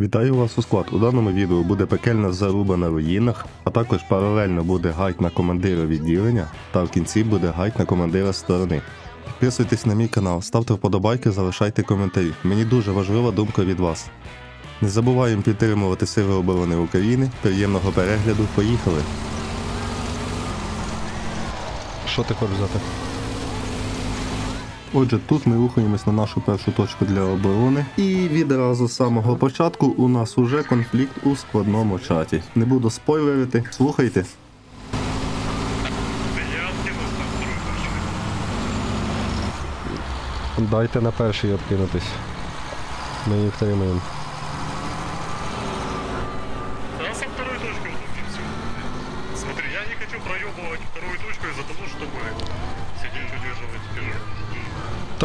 Вітаю вас у склад. У даному відео буде пекельна заруба на руїнах, а також паралельно буде гайд на командира відділення, та в кінці буде гайд на командира сторони. Підписуйтесь на мій канал, ставте вподобайки, залишайте коментарі. Мені дуже важлива думка від вас. Не забуваємо підтримувати Сили оборони України. Приємного перегляду. Поїхали! Що ти хочеш взяти? Отже, тут ми рухаємось на нашу першу точку для оборони. І відразу з самого початку у нас уже конфлікт у складному чаті. Не буду спойлерити, слухайте. Дайте на перший обкинутись. Ми їх втримаємо.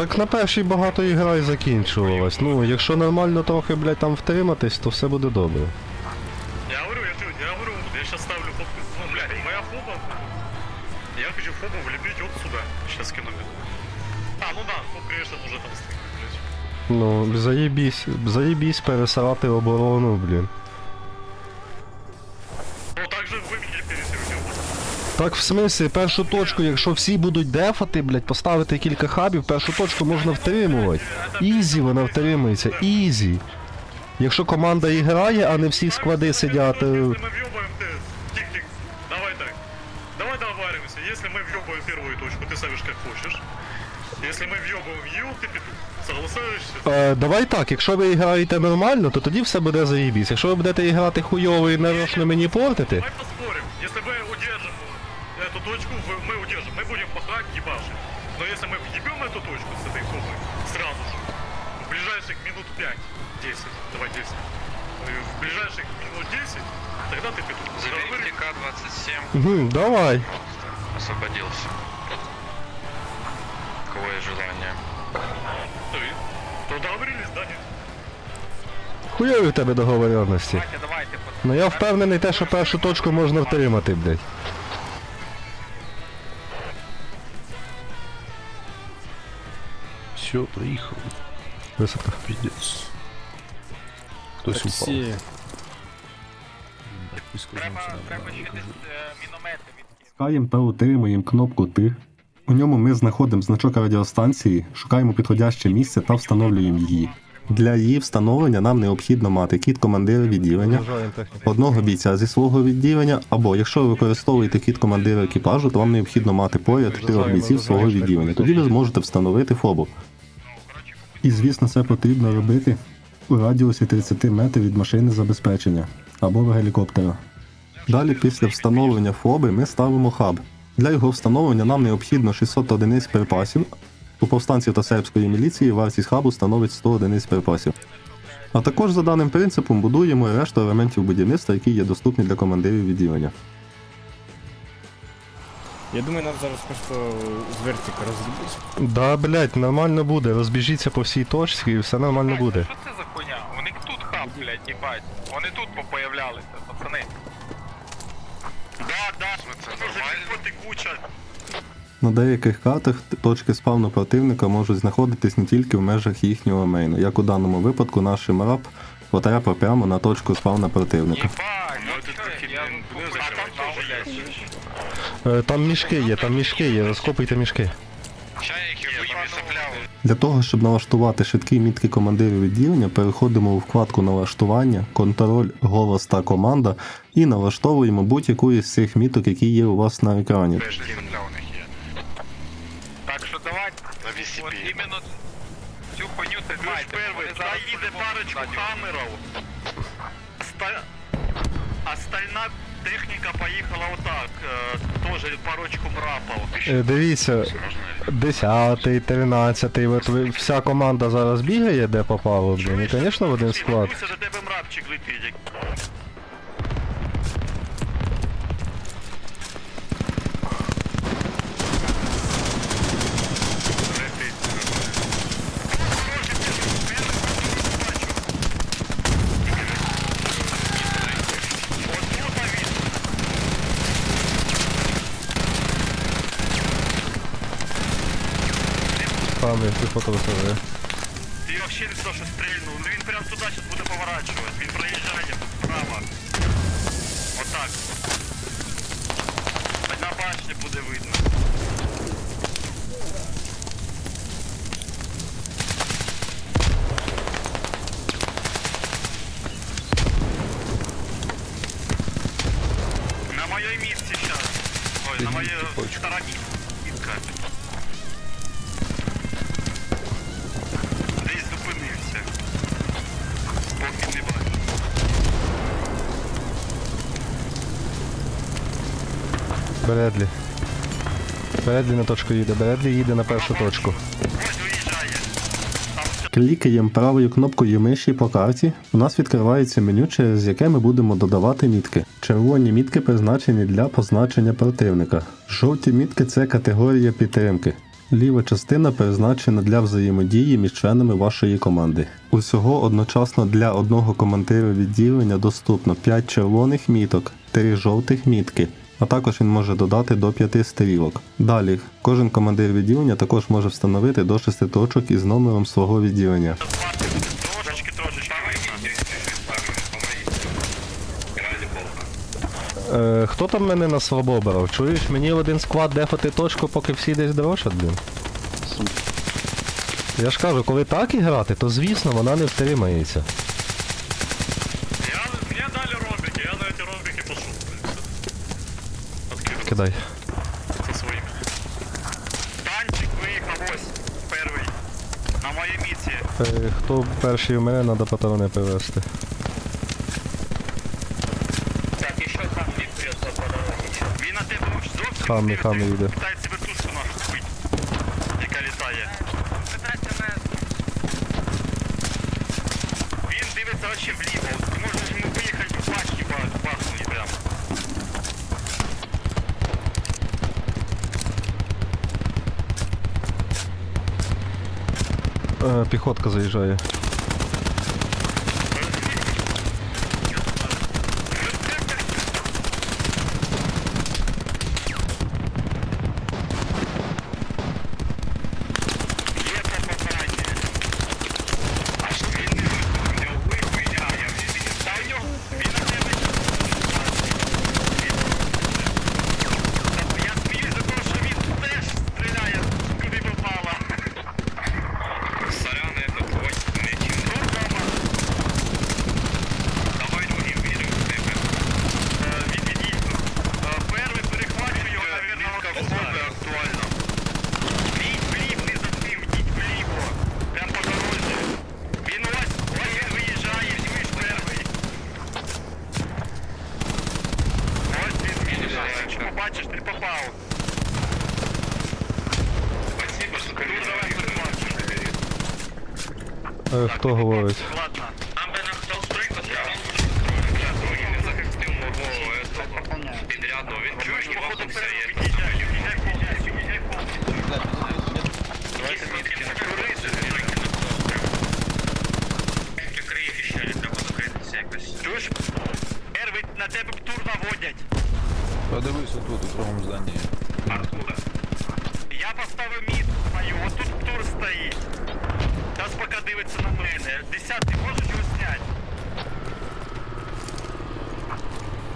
Так на першій багато ігра і закінчувалась. Ну, якщо нормально трохи, блядь, там втриматись, то все буде добре. Я говорю, я, же- я говорю, я сейчас ставлю фобку. Ну, блядь, моя фоба. Я хочу фобу влепить вот сюда. Сейчас скину. А, ну да, фоб, конечно, уже там стоит, блядь. Ну, заєбісь, заєбісь пересирати оборону, блін. Так в смислі, першу точку, якщо всі будуть дефати, блядь, поставити кілька хабів, першу точку можна втримувати. Ізі вона втримується, ізі. Якщо команда і грає, а не всі склади сидять. е, Если мы въебаем, ты... Тих-тих. Давай так. Давай договариваемся. Если мы въебаем первую точку, ты ставишь как хочешь. Если мы въебаем ел, ты петух. Согласаешься? Е, давай так, якщо ви граєте нормально, то тоді все буде заєбісь. Якщо ви будете грати хуйово і нарочно мені портити, Давай поспорим. Если мы удержим эту точку, мы удержим. Мы будем пахать, ебашить. Но если мы въебем эту точку с этой фобой, сразу же, в ближайших минут 5, 10, давай 10, э, в ближайших минут 10, тогда ты петух. Заберите К-27, угу, давай. освободился. Есть желание? То договорились, да, нет? Хуйові в тебе договоренності. Ну я впевнений те, що першу точку можна втримати, блядь. Високо. Піздець. Хтось упав. Так, нам Треба ще е, міномети. Шукаємо та утримуємо кнопку Т. У ньому ми знаходимо значок радіостанції, шукаємо підходяще місце та встановлюємо її. Для її встановлення нам необхідно мати кіт командира відділення, техніку. одного бійця зі свого відділення, або якщо ви використовуєте кіт командира екіпажу, то вам необхідно мати поряд трьох бійців свого відділення. Тоді ви зможете встановити фобу. І звісно, це потрібно робити у радіусі 30 метрів від машини забезпечення або гелікоптера. Далі, після встановлення фоби, ми ставимо хаб. Для його встановлення нам необхідно 600 одиниць припасів. У повстанців та сербської міліції вартість хабу становить 100 одиниць припасів. А також за даним принципом будуємо решту елементів будівництва, які є доступні для командирів відділення. Я думаю, нам зараз просто з вертика розробити. Да, блядь, нормально буде. Розбіжіться по всій точці і все нормально буде. Що це за хуйня? У них тут хаб, блядь, їбать. Вони тут попоявлялися, пацани. Да, да, це нормально? текуча. На деяких картах точки спавну противника можуть знаходитись не тільки в межах їхнього мейну, як у даному випадку наш мрап потрапив прямо на точку спавна противника. Єбать, Ну, ну це що, трохи я не- ну, не хуй зачем. Там. Е, Там мішки є, там мішки є, розкопуйте мішки. Для того, щоб налаштувати швидкі мітки командирів відділення, переходимо у вкладку налаштування, контроль, голос та команда і налаштовуємо будь-яку із цих міток, які є у вас на екрані. Так що давайте, от іменно цю хуйню Плюс тримайте. зараз їде парочку. Оста- Остальна техніка поїхала отак. теж Тоже парочку мрапов. Е, Дивіться, 10, 13, от ви- вся команда зараз бігає, де попало, блін, і, звісно, в один склад. Дивіться, до тебе мрапчик летить. КВ. Ти взагалі не то, що стрільнув. Ну він прям туди зараз буде поворачувати. Він проїжджає справа. Отак. Хоч на башні буде видно. На моей миске сейчас. Ой, на моей стороне. Бредлі. Бредлі на точку їде. Бредлі їде на першу точку. Клікаємо правою кнопкою миші по карті. У нас відкривається меню, через яке ми будемо додавати мітки. Червоні мітки призначені для позначення противника. Жовті мітки це категорія підтримки. Ліва частина призначена для взаємодії між членами вашої команди. Усього одночасно для одного командира відділення доступно 5 червоних міток, 3 жовтих мітки, а також він може додати до 5 стрілок. Далі, кожен командир відділення також може встановити до 6 точок із номером свого відділення. Трошечки, трошечки. Е, хто там мене на слабо брав? Чуєш, мені в один склад дефати точку, поки всі десь дрочать, блін. Я ж кажу, коли так і грати, то звісно вона не втримається. Кидай. Це своїм. Танчик виїхав ось. Перший. На моїй міці. Е, хто перший у мене, треба патрони привезти. Так, еще там не придется по. Він на тебе зовсім Хамі, хамі йде. дивиться, Е, піхотка заїжджає. Є по попаданні. А що він не у нього виїжджає? Та у нього він на тебе. Та Я сміюсь за те, що він теж стріляє, куди попало. Сорян, это твой не чим. Давай другим віримо в тебе. Він відійшов. Перший перехвачу його, навірно, актуально. Йдіть вліво, не за цим, йдіть вліво. Прям по дорозі. Він ось, ось він виїжджає, чуєш перший. Ось він виїжджає. Якщо попав. Спасибо, что ты давай. Е, хто говорить? Ладно. Там би нам хто стрикати, а він другий не захистив мого этого підрядного. Він чуєш, походу перший від'їжджай, від'їжджай повністю, від'їжджай повністю. Давайте звідки на турист, Прикриє ще, не треба закритися якось. Чуєш? Первий на тебе тур наводять. Подивись отут, у другому зданні. Откуда? Я поставив мітку свою, отут тур стоїть. Зараз поки дивиться на мене. Десятий, можеш його зняти?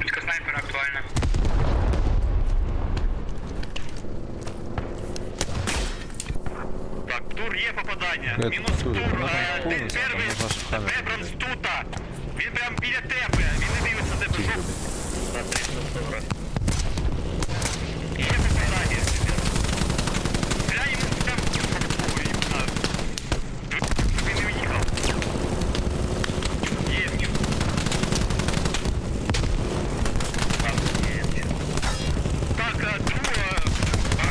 Тільки снайпер актуальна. Так, тур є попадання. Де Мінус тур? тур. Ну, е, там Де повністю, там перший можна ж камеру Вебранс тута. Він прям біля тебе. Він не дивиться на тебе. Жовт. Є попадання. Я йому прям Ой, так. Він не уїхав. Є, ні. Так, а, друга. А,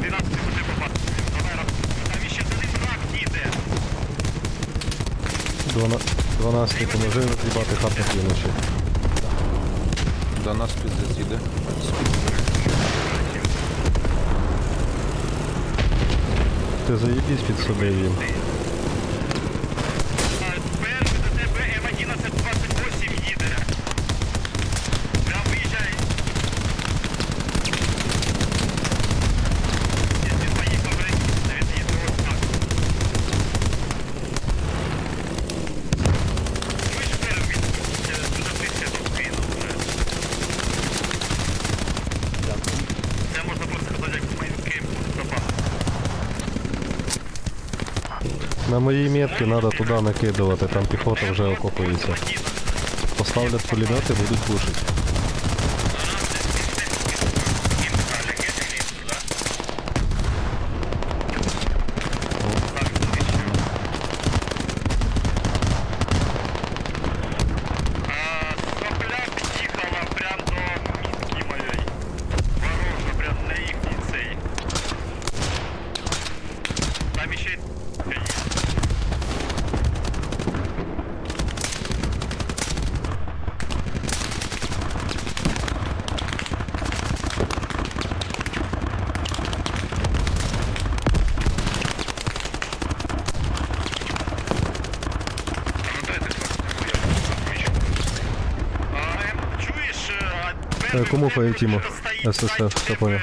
12 буде попасти. Давай, раз. Там ще один враг їде. 12 поможи роз'їбати на півночі. До нас піздець іде. Ти заїбісь під собою їм. А, Перший до тебе М1128 їде. Прям виїжджай. Якщо поїхав, блядь, він їде ось так. Ви ж перший, е, туди ближче до спину вже. Це можна просто сказати, як маленький запас. На моїй метці треба туди накидувати, там піхота вже окопується. Поставлять пулемети, будуть пушити. Кому поїтімо? СССР, все понял.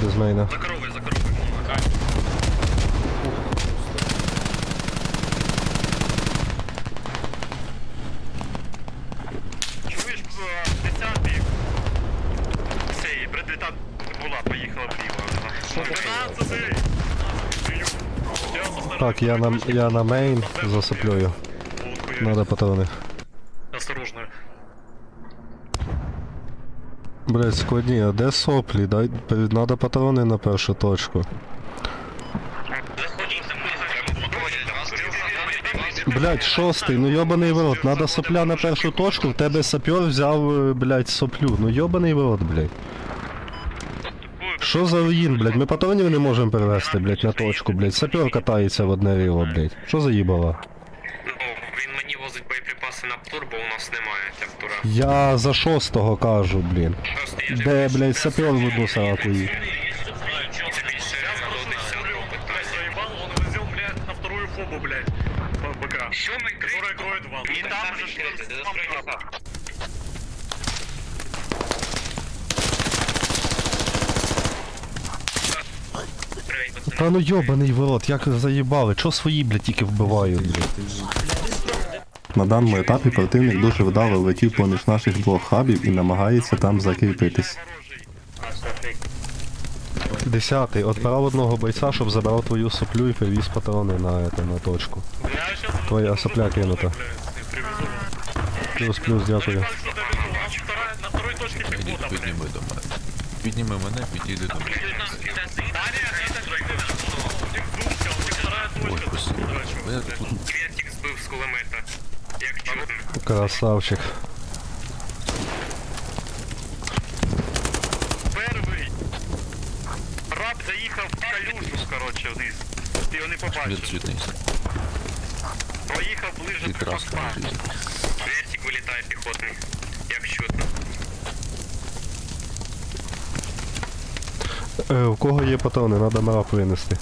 Їде з мейна. За коровою, за коровою. Чуєш, е, десятий цей предліта була, поїхала вліво. Так, я на, я на мейн засоплюю. Надо патрони. Блять, складні, а де соплі? Дай, надо патрони на першу точку. Блять, шостий, ну йобаний в рот, надо сопля на першу точку, в тебе сапер взяв, е, блять, соплю. Ну йобаний в рот, блять. Що за руїн, блять? Ми патронів не можемо перевести, блять, на точку, блять. Сапер катається в одне ріло, блять. Що за їбала? Ну, він мені возить боєприпаси на птур, бо у нас немає тяптура. Я за шостого кажу, блін. Просто я Де, сапер Блядь, заебал, он везел, блядь, на вторую фобу, блядь. По БК. Що ми Которая кроет вас. І там же ж там. Та ну йобаний в рот, як заїбали, чо свої, блять, тільки вбивають, блять. На даному етапі противник дуже вдало влетів поміж наших двох хабів і намагається там закріпитись. Десятий, отправ одного бойця, щоб забрав твою соплю і привіз патрони на, это, на точку. Твоя сопля кинута. Плюс, плюс, дякую. Підніми до мене. Підніми мене, підійди до мене. Ой, спасибо. Я тут Вертик збив з кулемета. Красавчик. Перший. Раб заїхав в калюжу, коротше, вниз. Ти його не побачив. Проїхав ближе до поста. Вертик вилітає піхотний. Як чудно. Е, у кого є патрони, треба мрап винести.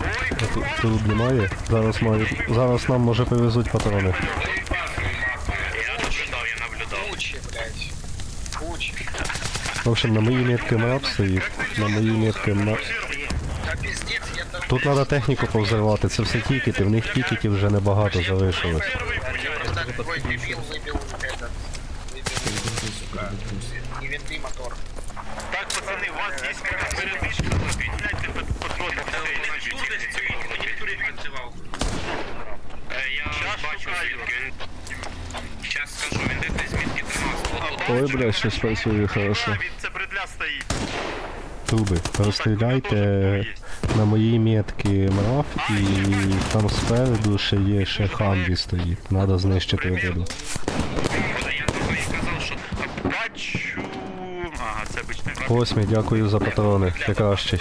Ой, тут, тут немає. Зараз маю. Зараз нам може привезуть патрони. я наблюдав, я наблюдав. В общем, на моїй метки мрап стоїть. На моїй метки мрап. Тут треба техніку повзривати, це все тікети, в них тікетів вже небагато залишилось. Перший вибив. Так, пацани, у вас є передишка, підняйте патрони. Монітордесь стоїть, моніторить працював. Я бачу звідки він. Щас скажу, він десь звідки тримав. Ой, блядь, щось працює хорошо. Він це бредля стоїть. Труби, розстріляйте на моїй метки мрав і там спереду ще є ще хамві стоїть. Надо знищити рак. Восьмий, дякую за патрони. Ти кращий.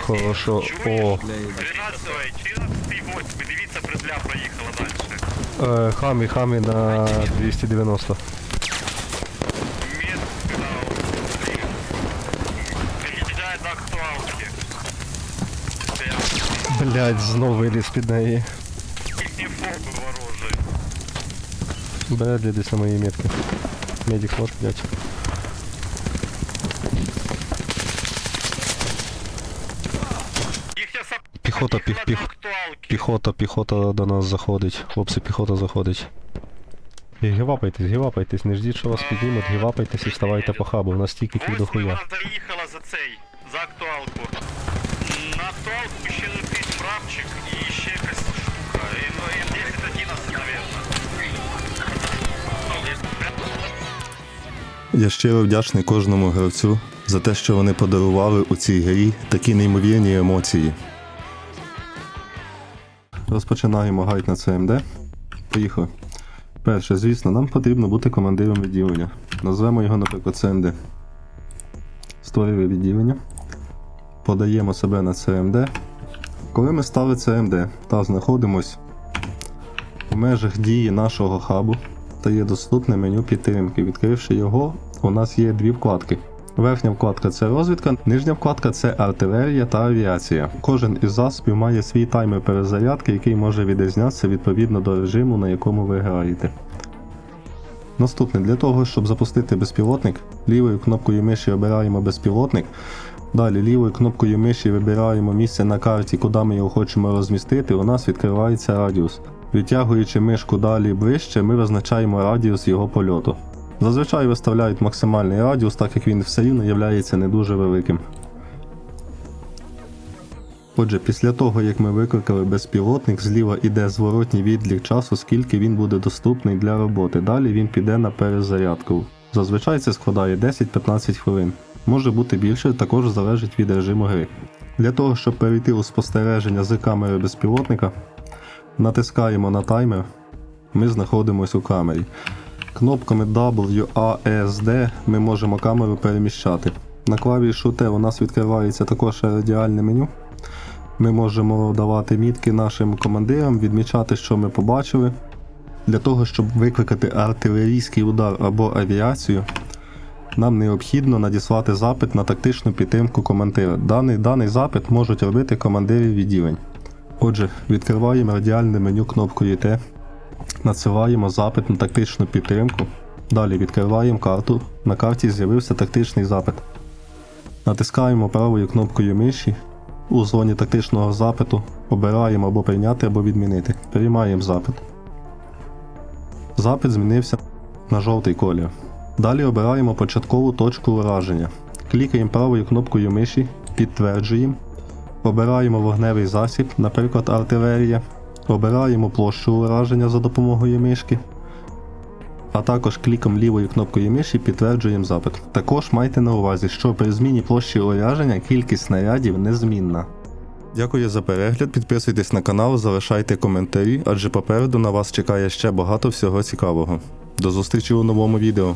Хорошо. О, далі. е, хамі, хамі на 290. Мет, Під'їжджає до актуалки. Блять, знов виліз під неї. Їхні фоби ворожі. Бредлі десь на моїй метки. Медик вот, блять. Їхня сап... Піхота, піх, під'їхала піх, до актуалки. Піхота, піхота до нас заходить. Хлопці, піхота заходить. І гівапайтесь, гівапайтесь, не ждіть, що вас піднімуть, гівапайтесь і вставайте по хабу, у нас тільки ті Ось дохуя. вона заїхала за цей, за актуалку. На актуалку ще летить правчик і ще якась штука. І, ну, і 10 11, наверное. Ну, Я щиро вдячний кожному гравцю за те, що вони подарували у цій грі такі неймовірні емоції. Розпочинаємо гайд на ЦМД. Поїхали. Перше, звісно, нам потрібно бути командиром відділення. Назвемо його, наприклад, ЦМД. Створили відділення. Подаємо себе на ЦМД. Коли ми стали ЦМД та знаходимось в межах дії нашого хабу, та є доступне меню підтримки. Відкривши його, у нас є дві вкладки. Верхня вкладка це розвідка, нижня вкладка це артилерія та авіація. Кожен із засобів має свій таймер перезарядки, який може відрізнятися відповідно до режиму, на якому ви граєте. Наступне, для того, щоб запустити безпілотник, лівою кнопкою миші обираємо безпілотник. Далі лівою кнопкою миші вибираємо місце на карті, куди ми його хочемо розмістити. У нас відкривається радіус. Відтягуючи мишку далі ближче, ми визначаємо радіус його польоту. Зазвичай виставляють максимальний радіус, так як він все рівно є не дуже великим. Отже, після того, як ми викликали безпілотник, зліва йде зворотній відлік часу, скільки він буде доступний для роботи. Далі він піде на перезарядку. Зазвичай це складає 10-15 хвилин. Може бути більше, також залежить від режиму гри. Для того, щоб перейти у спостереження з камери безпілотника, натискаємо на таймер, ми знаходимося у камері. Кнопками W, A, S, D ми можемо камеру переміщати. На клавішу T у нас відкривається також радіальне меню. Ми можемо давати мітки нашим командирам, відмічати, що ми побачили. Для того, щоб викликати артилерійський удар або авіацію, нам необхідно надіслати запит на тактичну підтримку командира. Даний, даний запит можуть робити командири відділень. Отже, відкриваємо радіальне меню кнопкою Т, надсилаємо запит на тактичну підтримку. Далі відкриваємо карту. На карті з'явився тактичний запит. Натискаємо правою кнопкою миші. У зоні тактичного запиту обираємо або прийняти, або відмінити. Приймаємо запит. Запит змінився на жовтий колір. Далі обираємо початкову точку ураження. Клікаємо правою кнопкою миші, підтверджуємо. Обираємо вогневий засіб, наприклад, артилерія. Обираємо площу ураження за допомогою мишки. А також кліком лівою кнопкою миші підтверджуємо запит. Також майте на увазі, що при зміні площі ураження кількість снарядів незмінна. Дякую за перегляд, підписуйтесь на канал, залишайте коментарі, адже попереду на вас чекає ще багато всього цікавого. До зустрічі у новому відео.